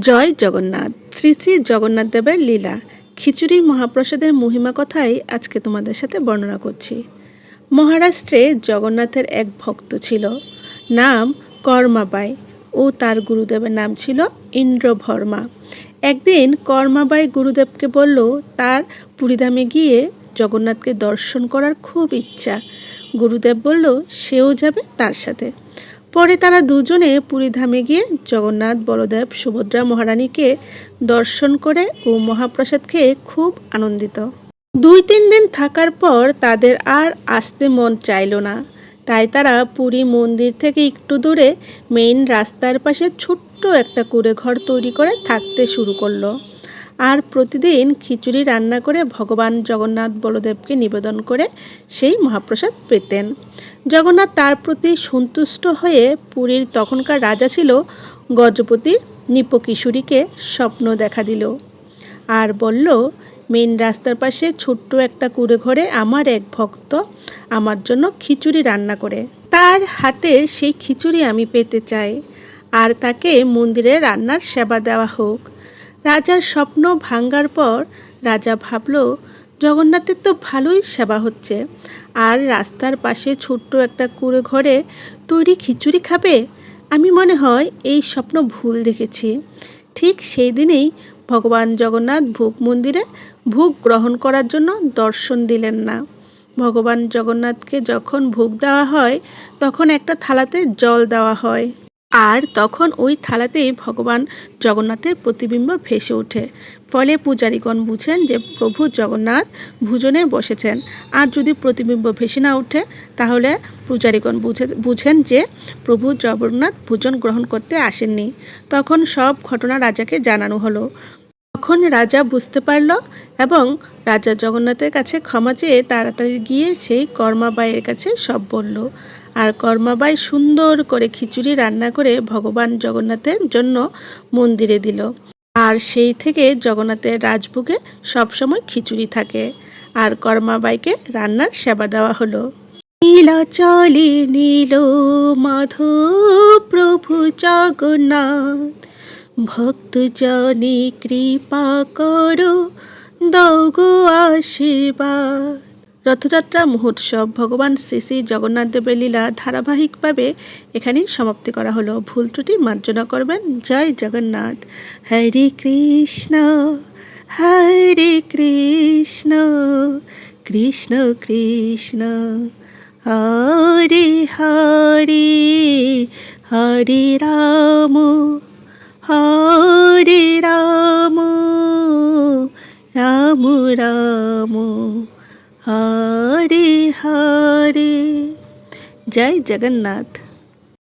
জয় জগন্নাথ, শ্রী শ্রী জগন্নাথ দেবের লীলা। খিচুড়ি মহাপ্রসাদের মহিমা কথাই আজকে তোমাদের সাথে বর্ণনা করছি। মহারাষ্ট্রে জগন্নাথের এক ভক্ত ছিল, নাম কর্মাবাই ও তার গুরুদেবের নাম ছিল ইন্দ্রভর্মা একদিন কর্মাবাই গুরুদেবকে বলল, তার পুরীধামে গিয়ে জগন্নাথকে দর্শন করার খুব ইচ্ছা। গুরুদেব বলল, সেও যাবে তার সাথে। পরে তারা দুজনে পুরীধামে গিয়ে জগন্নাথ, বলদেব, সুভদ্রা মহারানীকে দর্শন করে ও মহাপ্রসাদ খেয়ে খুব আনন্দিত। দুই তিন দিন থাকার পর তাদের আর আসতে মন চাইল না। তাই তারা পুরী মন্দির থেকে একটু দূরে মেইন রাস্তার পাশে ছোট্ট একটা কুড়ে ঘর তৈরি করে থাকতে শুরু করল। আর প্রতিদিন খিচুড়ি রান্না করে ভগবান জগন্নাথ বলদেবকে নিবেদন করে সেই মহাপ্রসাদ পেতেন। জগন্নাথ তার প্রতি সন্তুষ্ট হয়ে পুরীর তখনকার রাজা ছিল গজপতি নিপকিশোরীকে স্বপ্ন দেখা দিল। আর বলল মেন রাস্তার পাশে ছোট্ট একটা কুড়ে ঘরে আমার এক ভক্ত আমার জন্য খিচুড়ি রান্না করে। তার হাতে সেই খিচুড়ি আমি পেতে চাই। আর তাকে মন্দিরে রান্নার সেবা দেওয়া হোক। রাজার স্বপ্ন ভাঙ্গার পর রাজা ভাবল, জগন্নাথের তো ভালোই সেবা হচ্ছে। আর রাস্তার পাশে ছোট্ট একটা কুড়ে ঘরে তৈরি খিচুড়ি খাবে? আমি মনে হয় এই স্বপ্ন ভুল দেখেছি। ঠিক সেই দিনেই ভগবান জগন্নাথ ভোগ মন্দিরে ভোগ গ্রহণ করার জন্য দর্শন দিলেন না। ভগবান জগন্নাথকে যখন ভোগ দেওয়া হয়, তখন একটা থালাতে জল দেওয়া হয়। আর তখন ওই থালাতেই ভগবান জগন্নাথের প্রতিবিম্ব ভেসে ওঠে। ফলে পূজারীগণ বুঝেন যে প্রভু জগন্নাথ ভোজনে বসেছেন। আর যদি প্রতিবিম্ব ভেসে না ওঠে, তাহলে পূজারীগণ বুঝে, বুঝেন যে প্রভু জগন্নাথ ভোজন গ্রহণ করতে আসেননি। তখন সব ঘটনা রাজাকে জানানো হলো। তখন রাজা বুঝতে পারল এবং রাজা জগন্নাথের কাছে ক্ষমা চেয়ে তাড়াতাড়ি গিয়ে সেই কর্মাবাইয়ের কাছে সব বলল। আর কর্মাবাই সুন্দর করে খিচুড়ি রান্না করে ভগবান জগন্নাথের জন্য মন্দিরে দিল। আর সেই থেকে জগন্নাথের রাজভোগে সবসময় খিচুড়ি থাকে। আর কর্মাবাইকে রান্নার সেবা দেওয়া হলো। নীলাচলে নীল মাধব প্রভু জগন্নাথ, ভক্তজনে কৃপা করো দাও গো আশীর্বাদ। রথযাত্রা মহোৎসব ভগবান শ্রী শ্রী জগন্নাথ দেবের লীলা ধারাবাহিকভাবে এখানেই সমাপ্তি করা হলো। ভুল ত্রুটি মার্জনা করবেন। জয় জগন্নাথ। হরে কৃষ্ণ হরে কৃষ্ণ কৃষ্ণ কৃষ্ণ। হরে হরে হরে রাম হরে রাম রাম রাম। হরে হরে জয় জগন্নাথ